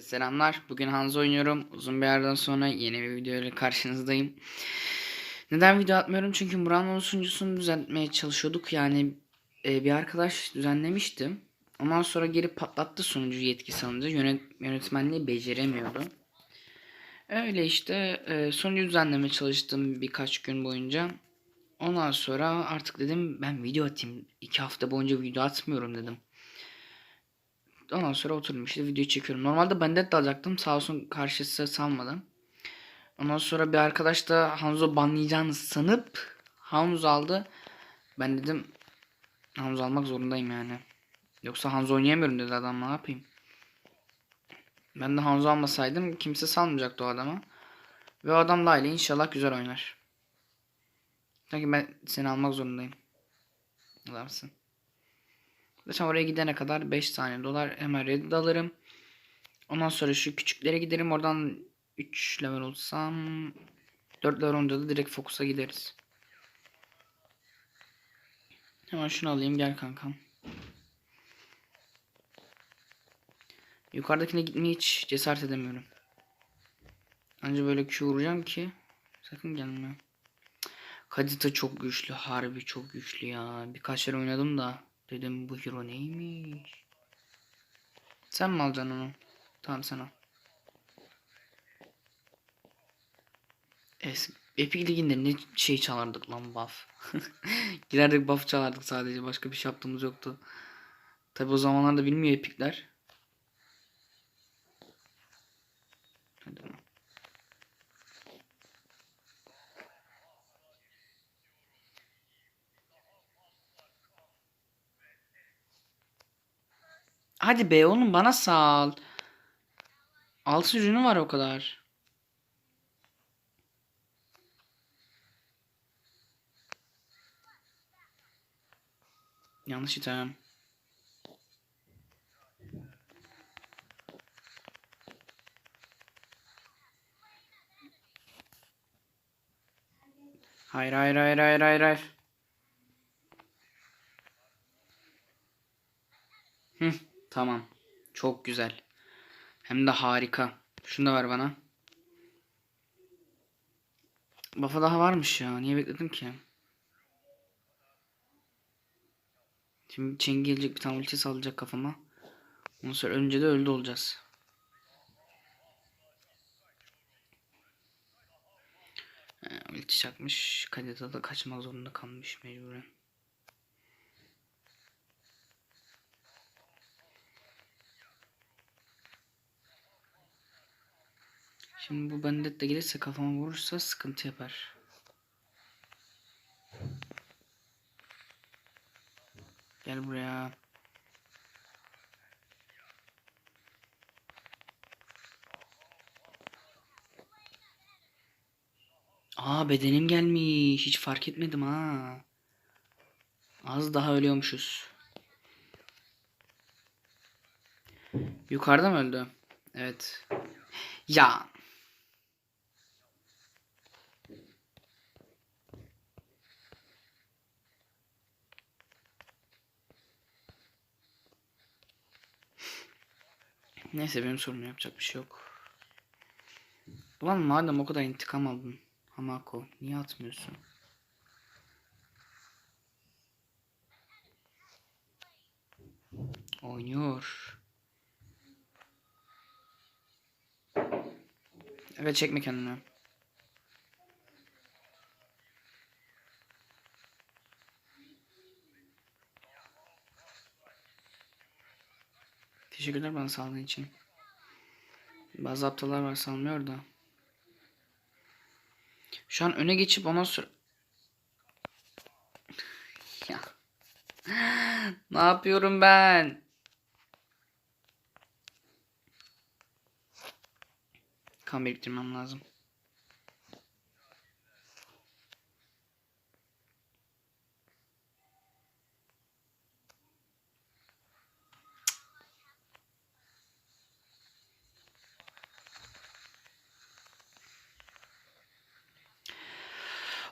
Selamlar. Bugün Hanzo oynuyorum. Uzun bir yerden sonra yeni bir video ile karşınızdayım. Neden video atmıyorum? Çünkü Muran'ın sunucusunu düzenlemeye çalışıyorduk. Yani e, bir arkadaş düzenlemişti. Ondan sonra geri patlattı sunucu yetkisi alınca. Yönet, yönetmenliği beceremiyordu. Öyle işte e, sunucu düzenlemeye çalıştım birkaç gün boyunca. Ondan sonra artık dedim ben video atayım. İki hafta boyunca video atmıyorum dedim. Ondan sonra oturdum işte video çekiyorum. Normalde Bandit de alacaktım. Sağ olsun karşısı salmadı. Ondan sonra bir arkadaş da Hanzo banlayacağını sanıp Hanzo aldı. Ben dedim Hanzo almak zorundayım yani. Yoksa Hanzo oynayamıyorum dedi adam ne yapayım. Ben de Hanzo almasaydım kimse salmayacaktı o adama. Ve o adam da ile inşallah güzel oynar. Sanki ben seni almak zorundayım. Adamsın. Zaten oraya gidene kadar 5 tane dolar hemen Reddit alırım. Ondan sonra şu küçüklere giderim. Oradan 3 level olsam 4 level olunca da direkt Focus'a gideriz. Hemen şunu alayım gel kankam. Yukarıdakine gitmeye hiç cesaret edemiyorum. Anca böyle Q vuracağım ki sakın gelme. Kadita çok güçlü. Harbi çok güçlü ya. Birkaç yer oynadım da. Dedim bu hero neymiş? Sen mi alacaksın onu? Tamam sen al. Es Epic Ligi'nde ne şey çalardık lan buff. Giderdik buff çalardık sadece. Başka bir şey yaptığımız yoktu. Tabi o zamanlarda bilmiyor Epic'ler. Hadi Hadi be oğlum bana sal. Altı ürünü var o kadar. Yanlış item. Hayır hayır hayır hayır hayır hayır. Hı, tamam. Çok güzel. Hem de harika. Şunu da ver bana. Bafa daha varmış ya. Niye bekledim ki? Şimdi Chen gelecek bir tane ulti sallayacak kafama. Ondan sonra önce de öldü olacağız. Ee, ulti çakmış. Kadeta da kaçmak zorunda kalmış mecburen. Şimdi bu bandit de gelirse kafama vurursa sıkıntı yapar. Gel buraya. Aa bedenim gelmiş. Hiç fark etmedim ha. Az daha ölüyormuşuz. Yukarıda mı öldü? Evet. Ya. Neyse benim sorunum yapacak bir şey yok. Ulan madem o kadar intikam aldın Hamako niye atmıyorsun? Oynuyor. Evet çekme kendini. Teşekkürler bana sağlığın için. Bazı aptallar var sanmıyor da. Şu an öne geçip ondan sonra... ya. ne yapıyorum ben? Kan biriktirmem lazım.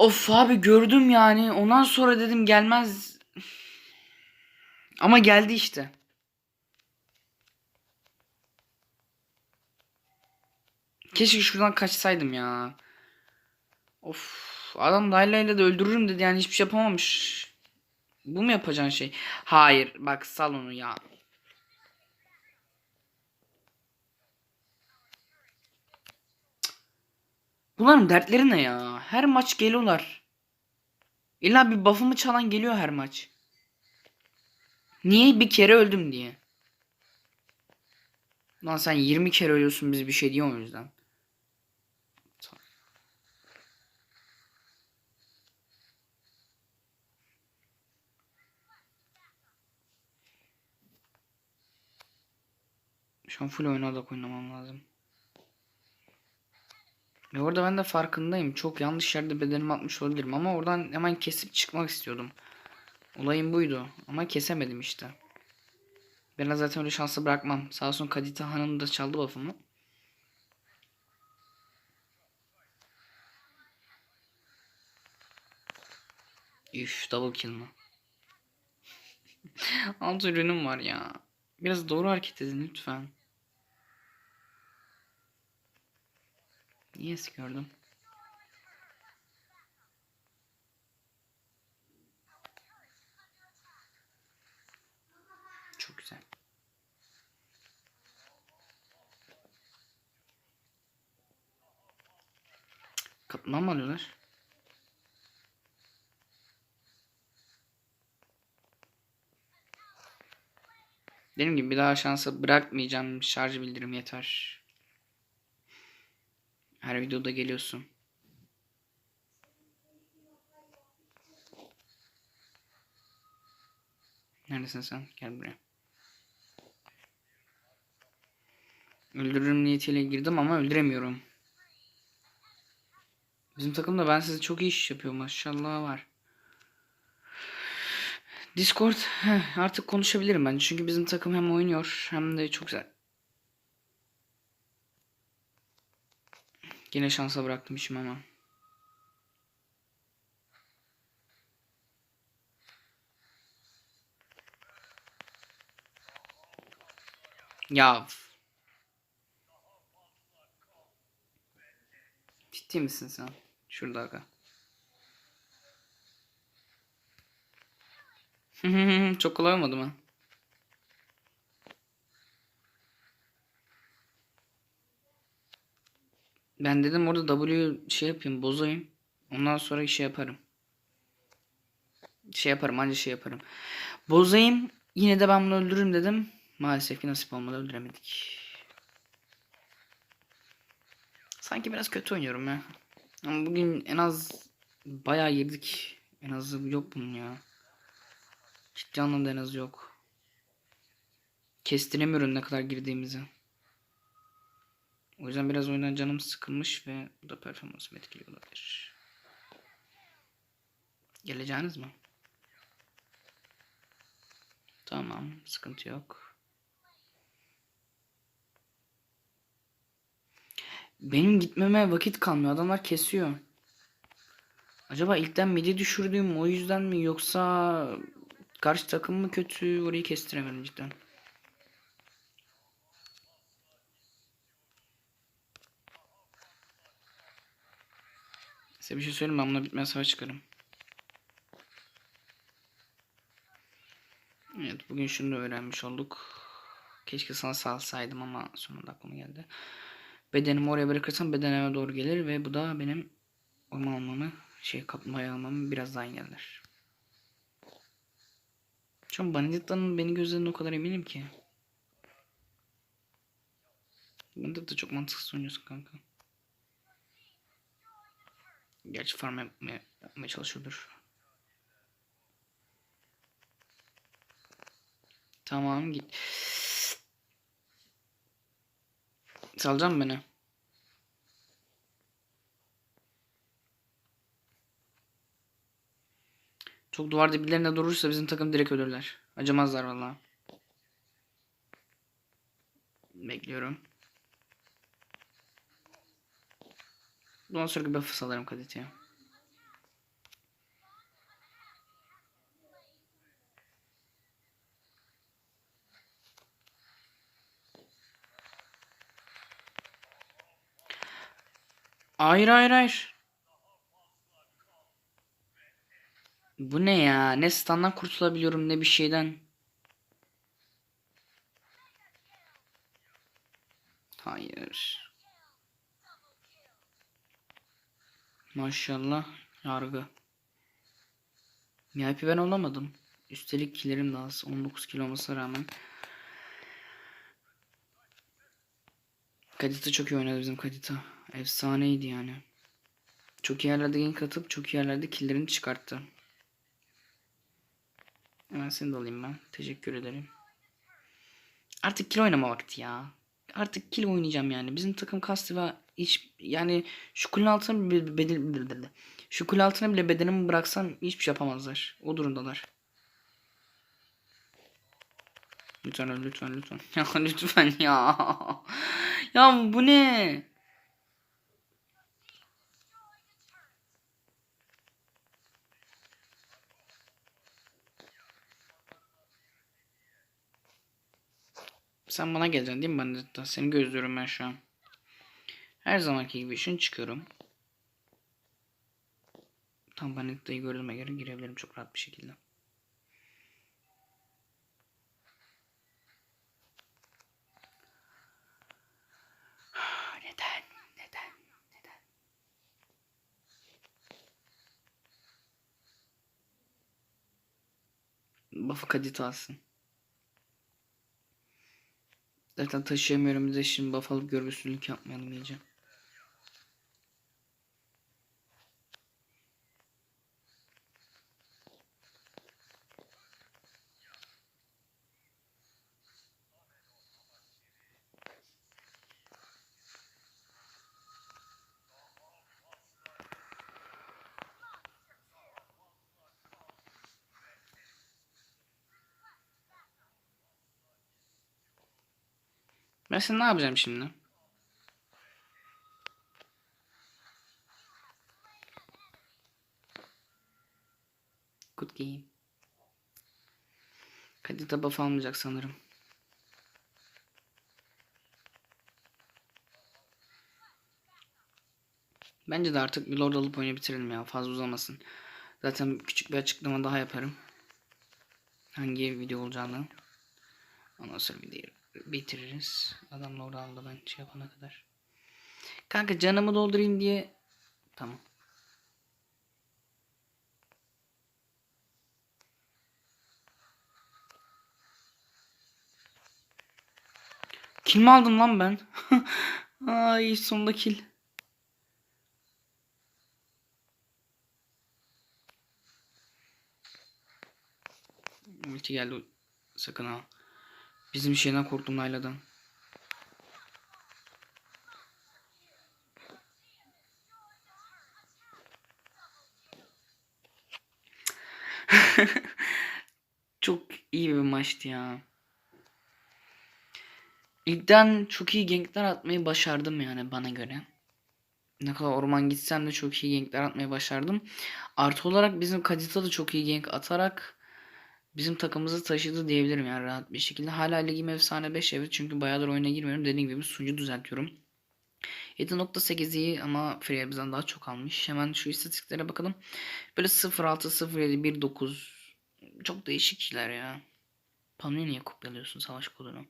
Of abi gördüm yani. Ondan sonra dedim gelmez. Ama geldi işte. Keşke şuradan kaçsaydım ya. Of. Adam Layla ile de öldürürüm dedi yani hiçbir şey yapamamış. Bu mu yapacağın şey? Hayır. Bak sal onu ya. Bunların dertleri ne ya? Her maç geliyorlar. İlla bir buff'ımı çalan geliyor her maç. Niye bir kere öldüm diye. Lan sen 20 kere ölüyorsun biz bir şey diyor o yüzden. Şu an full oynadak oynamam lazım. Ve orada ben de farkındayım. Çok yanlış yerde bedenimi atmış olabilirim ama oradan hemen kesip çıkmak istiyordum. Olayım buydu ama kesemedim işte. Ben zaten öyle şansı bırakmam. Sağ olsun Kadita Hanım da çaldı buff'ımı. Üf double kill mı? Alt ürünüm var ya. Biraz doğru hareket edin lütfen. Yes gördüm. Çok güzel. Kapından mı alıyorlar? Dediğim gibi bir daha şansı bırakmayacağım. Şarj bildirim yeter. Her videoda geliyorsun. Neredesin sen? Gel buraya. Öldürürüm niyetiyle girdim ama öldüremiyorum. Bizim takımda ben size çok iyi iş yapıyor maşallah var. Discord artık konuşabilirim ben çünkü bizim takım hem oynuyor hem de çok güzel. Yine şansa bıraktım işim ama. Ya. Ciddi misin sen? Şurada aga. Çok kolay olmadı mı? Ben dedim orada W şey yapayım bozayım. Ondan sonra şey yaparım. Şey yaparım anca şey yaparım. Bozayım yine de ben bunu öldürürüm dedim. Maalesef ki nasip olmadı öldüremedik. Sanki biraz kötü oynuyorum ya. Ama bugün en az bayağı yedik. En azı yok bunun ya. Ciddi anlamda en azı yok. Kestiremiyorum ne kadar girdiğimizi. O yüzden biraz oyundan canım sıkılmış ve bu da performansımı etkiliyor olabilir. Geleceğiniz mi? Tamam, sıkıntı yok. Benim gitmeme vakit kalmıyor. Adamlar kesiyor. Acaba ilkten midi düşürdüğüm o yüzden mi yoksa karşı takım mı kötü orayı kestiremedim cidden. Size bir şey söyleyeyim ben buna bitmez savaş çıkarım. Evet bugün şunu da öğrenmiş olduk. Keşke sana salsaydım ama sonunda aklıma geldi. Bedenimi oraya bırakırsam bedenime doğru gelir ve bu da benim orman almamı şey kaplumbağayı almamı biraz daha engeller. Şu an Bandita'nın beni gözlerinde o kadar eminim ki. Bandit da çok mantıksız oynuyorsun kanka. Gerçi farm yapmaya, yapmaya çalışıyordur. Tamam git. Salacağım beni. Çok duvar diplerinde durursa bizim takım direkt ölürler. Acımazlar valla. Bekliyorum. Bundan sonraki buff'ı salarım Kadeti'ye. Hayır hayır hayır. Bu ne ya? Ne standdan kurtulabiliyorum ne bir şeyden. Hayır. Maşallah yargı. VIP ben olamadım. Üstelik kilerim de az. 19 kilo olmasına rağmen. Kadita çok iyi oynadı bizim Kadita. Efsaneydi yani. Çok iyi yerlerde gank atıp çok iyi yerlerde killerini çıkarttı. Hemen seni de alayım ben. Teşekkür ederim. Artık kill oynama vakti ya. Artık kill oynayacağım yani. Bizim takım Kastiva hiç yani şu kulün altına bile bedel şu kule altına bile bedenimi bıraksam hiçbir şey yapamazlar. O durumdalar. Lütfen lütfen lütfen. Ya lütfen ya. ya bu ne? Sen bana geleceksin değil mi Bandetta? Seni gözlüyorum ben şu an. Her zamanki gibi şunu çıkıyorum. Tam Bandetta'yı gördüğüme göre girebilirim çok rahat bir şekilde. Neden? Neden? Neden? Buff'ı kadit alsın. Zaten taşıyamıyorum bir şimdi buff alıp görgüsüzlük yapmayalım iyice. Ben sen ne yapacağım şimdi? Good game. Kadita buff almayacak sanırım. Bence de artık bir lord alıp oyunu bitirelim ya. Fazla uzamasın. Zaten küçük bir açıklama daha yaparım. Hangi video olacağını. Ondan sonra videoyu bitiririz. Adamla orada aldı ben şey yapana kadar. Kanka canımı doldurayım diye. Tamam. Kill mi aldım lan ben? Ay sonunda kill. Ulti geldi sakın ha. Bizim şeyden korktum Layla'dan. çok iyi bir maçtı ya. İlkten çok iyi gankler atmayı başardım yani bana göre. Ne kadar orman gitsem de çok iyi gankler atmayı başardım. Artı olarak bizim Kadita da çok iyi gank atarak bizim takımımızı taşıdı diyebilirim yani rahat bir şekilde. Hala ligim efsane 5 evet çünkü bayağıdır oyuna girmiyorum. Dediğim gibi sunucu düzeltiyorum. 7.8 iyi ama Freya bizden daha çok almış. Hemen şu istatistiklere bakalım. Böyle 0.6, 0.7, 1.9 çok değişik şeyler ya. Pamela niye kopyalıyorsun savaş kodunu?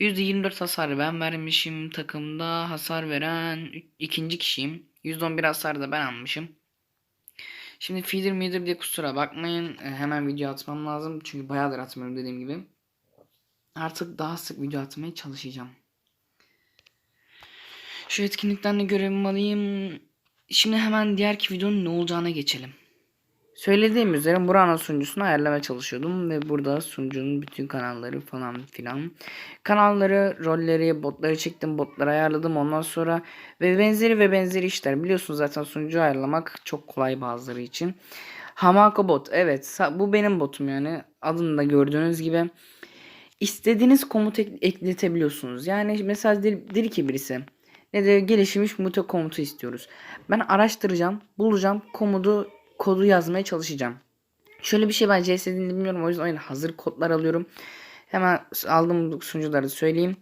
%24 hasar ben vermişim. Takımda hasar veren ikinci kişiyim. %11 hasar da ben almışım. Şimdi feeder medir diye kusura bakmayın. E, hemen video atmam lazım. Çünkü bayağıdır atmıyorum dediğim gibi. Artık daha sık video atmaya çalışacağım. Şu etkinlikten de görevimi alayım. Şimdi hemen diğerki videonun ne olacağına geçelim. Söylediğim üzere Burana sunucusunu ayarlamaya çalışıyordum ve burada sunucunun bütün kanalları falan filan. Kanalları, rolleri, botları çektim, botları ayarladım ondan sonra ve benzeri ve benzeri işler. Biliyorsunuz zaten sunucu ayarlamak çok kolay bazıları için. Hamako bot evet bu benim botum yani adında gördüğünüz gibi. İstediğiniz komut ek- ekletebiliyorsunuz. Yani mesela der, der ki birisi ne de gelişmiş mute komutu istiyoruz. Ben araştıracağım, bulacağım, komutu kodu yazmaya çalışacağım. Şöyle bir şey ben CS'de bilmiyorum o yüzden oyuna hazır kodlar alıyorum. Hemen aldığım sunucuları söyleyeyim.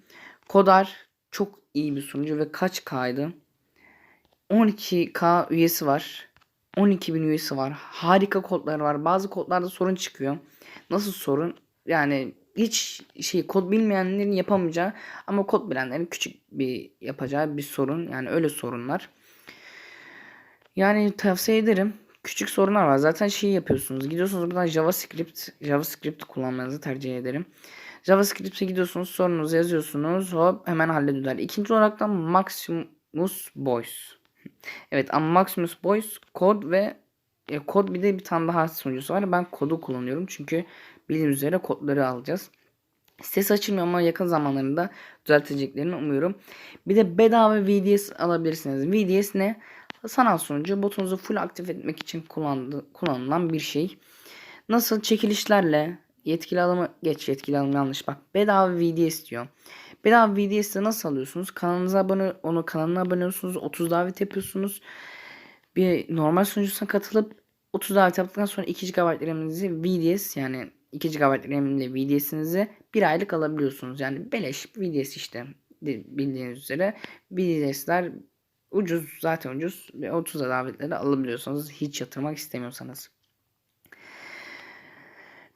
Kodar çok iyi bir sunucu ve kaç kaydı? 12k üyesi var. 12.000 üyesi var. Harika kodları var. Bazı kodlarda sorun çıkıyor. Nasıl sorun? Yani hiç şey kod bilmeyenlerin yapamayacağı ama kod bilenlerin küçük bir yapacağı bir sorun. Yani öyle sorunlar. Yani tavsiye ederim. Küçük sorunlar var. Zaten şey yapıyorsunuz. Gidiyorsunuz buradan JavaScript, JavaScript kullanmanızı tercih ederim. JavaScript'e gidiyorsunuz, sorununuzu yazıyorsunuz. Hop hemen hallediyorlar. İkinci olarak da Maximus Voice. Evet ama Maximus Voice kod ve e, kod bir de bir tane daha sunucusu var. Ben kodu kullanıyorum çünkü bildiğiniz üzere kodları alacağız. Ses açılmıyor ama yakın zamanlarında düzelteceklerini umuyorum. Bir de bedava VDS alabilirsiniz. VDS ne? Sanal sunucu botunuzu full aktif etmek için kullandı, kullanılan bir şey. Nasıl çekilişlerle yetkili alımı geç yetkili alım yanlış bak bedava VDS diyor. Bedava VDS'i nasıl alıyorsunuz? Kanalınıza abone onu kanalına abone oluyorsunuz. 30 davet yapıyorsunuz. Bir normal sunucusuna katılıp 30 davet yaptıktan sonra 2 GB RAM'inizi VDS yani 2 GB RAM'li VDS'inizi bir aylık alabiliyorsunuz. Yani beleş VDS işte bildiğiniz üzere VDS'ler ucuz zaten ucuz ve 30 davetleri alabiliyorsanız hiç yatırmak istemiyorsanız.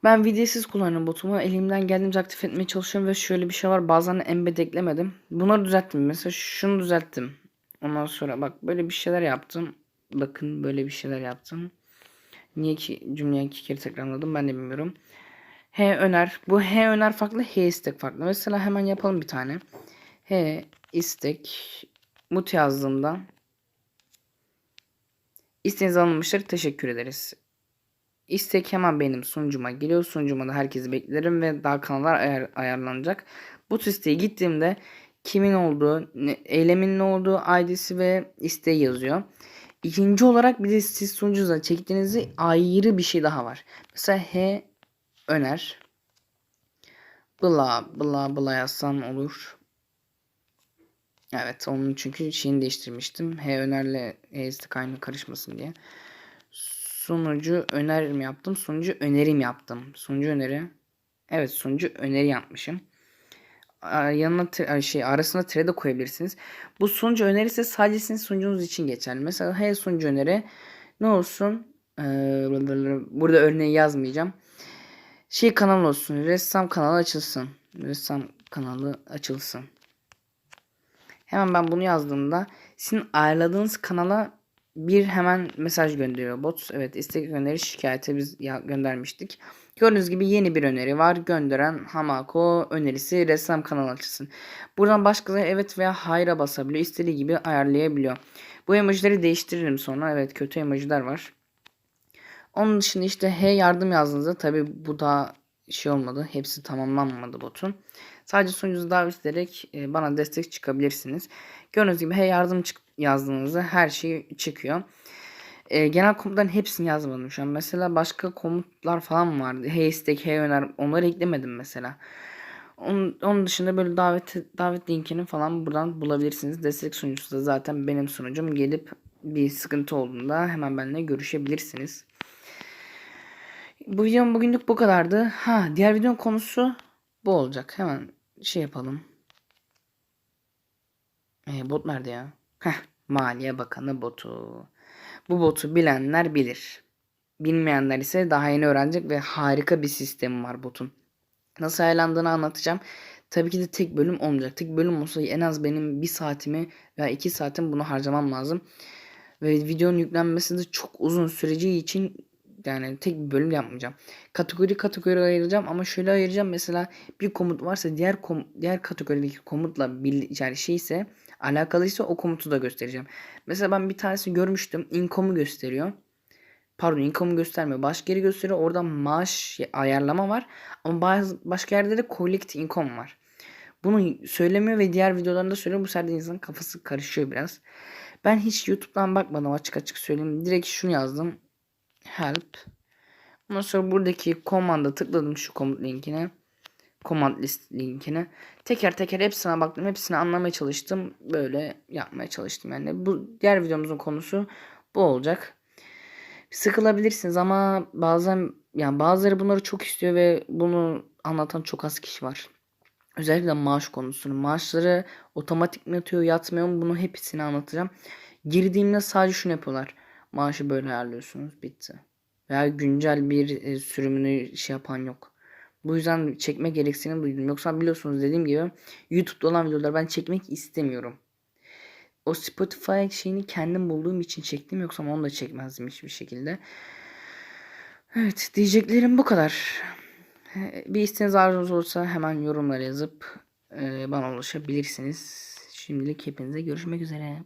Ben VDS'iz kullanıyorum botumu. Elimden geldiğince aktif etmeye çalışıyorum ve şöyle bir şey var. Bazen embed eklemedim. Bunları düzelttim. Mesela şunu düzelttim. Ondan sonra bak böyle bir şeyler yaptım. Bakın böyle bir şeyler yaptım. Niye ki cümleyi iki kere tekrarladım ben de bilmiyorum. H öner. Bu H öner farklı. H istek farklı. Mesela hemen yapalım bir tane. H istek mut yazdığımda isteğiniz alınmıştır. Teşekkür ederiz. İstek hemen benim sunucuma geliyor. Sunucuma da herkesi beklerim ve daha kanallar ayar, ayarlanacak. Bu isteğe gittiğimde kimin olduğu, ne, eylemin ne olduğu, ID'si ve isteği yazıyor. İkinci olarak bir de siz sunucunuza çektiğinizde ayrı bir şey daha var. Mesela H öner. Bla bla bla yazsan olur. Evet onun çünkü şeyini değiştirmiştim. H önerle H istek aynı karışmasın diye. Sunucu önerim yaptım. Sunucu önerim yaptım. Sunucu öneri. Evet sunucu öneri yapmışım. Yanına şey arasına tire de koyabilirsiniz. Bu sunucu önerisi sadece sizin sunucunuz için geçerli. Mesela hey sunucu öneri ne olsun? Ee, burada örneği yazmayacağım. Şey kanal olsun. Ressam kanalı açılsın. Ressam kanalı açılsın. Hemen ben bunu yazdığımda sizin ayarladığınız kanala bir hemen mesaj gönderiyor bot. Evet istek öneri şikayete biz göndermiştik. Gördüğünüz gibi yeni bir öneri var. Gönderen Hamako önerisi ressam kanal açısın. Buradan başkaları evet veya hayra basabiliyor. İstediği gibi ayarlayabiliyor. Bu emojileri değiştiririm sonra. Evet kötü emojiler var. Onun dışında işte H yardım yazdığınızda tabi bu da şey olmadı. Hepsi tamamlanmadı botun. Sadece sunucunuzu davet ederek e, bana destek çıkabilirsiniz. Gördüğünüz gibi H yardım çık yazdığınızda her şey çıkıyor. E, genel komutların hepsini yazmadım şu an. Mesela başka komutlar falan vardı. Hey istek, hey öner onları eklemedim mesela. Onun, onun dışında böyle davet davet linkini falan buradan bulabilirsiniz. Destek sunucusu da zaten benim sunucum. Gelip bir sıkıntı olduğunda hemen benimle görüşebilirsiniz. Bu videom bugünlük bu kadardı. Ha diğer videonun konusu bu olacak. Hemen şey yapalım. E, bot nerede ya? Heh, Maliye Bakanı botu. Bu botu bilenler bilir. Bilmeyenler ise daha yeni öğrenecek ve harika bir sistemi var botun. Nasıl ayarlandığını anlatacağım. Tabii ki de tek bölüm olmayacak. Tek bölüm olsa en az benim bir saatimi veya iki saatim bunu harcamam lazım. Ve videonun yüklenmesi de çok uzun süreceği için yani tek bir bölüm yapmayacağım. Kategori kategori ayıracağım ama şöyle ayıracağım. Mesela bir komut varsa diğer kom diğer kategorideki komutla bir yani şeyse alakalıysa o komutu da göstereceğim. Mesela ben bir tanesi görmüştüm. Income'u gösteriyor. Pardon income'u göstermiyor. Başka yeri gösteriyor. Orada maaş ayarlama var. Ama bazı başka yerde de collect income var. Bunu söylemiyor ve diğer videolarında söylüyor. Bu sefer insanın kafası karışıyor biraz. Ben hiç YouTube'dan bakmadım açık açık söyleyeyim. Direkt şunu yazdım. Help. Ondan sonra buradaki komanda tıkladım şu komut linkine command list linkine. Teker teker hepsine baktım. Hepsini anlamaya çalıştım. Böyle yapmaya çalıştım. Yani bu diğer videomuzun konusu bu olacak. Sıkılabilirsiniz ama bazen yani bazıları bunları çok istiyor ve bunu anlatan çok az kişi var. Özellikle maaş konusunu. Maaşları otomatik mi yatıyor yatmıyor mu bunu hepsini anlatacağım. Girdiğimde sadece şunu yapıyorlar. Maaşı böyle ayarlıyorsunuz bitti. Veya güncel bir e, sürümünü şey yapan yok. Bu yüzden çekme gereksinim duydum. Yoksa biliyorsunuz dediğim gibi YouTube'da olan videoları ben çekmek istemiyorum. O Spotify şeyini kendim bulduğum için çektim yoksa onu da çekmezdim hiçbir şekilde. Evet diyeceklerim bu kadar. Bir isteğiniz arzunuz olursa hemen yorumlara yazıp e, bana ulaşabilirsiniz. Şimdilik hepinize görüşmek üzere.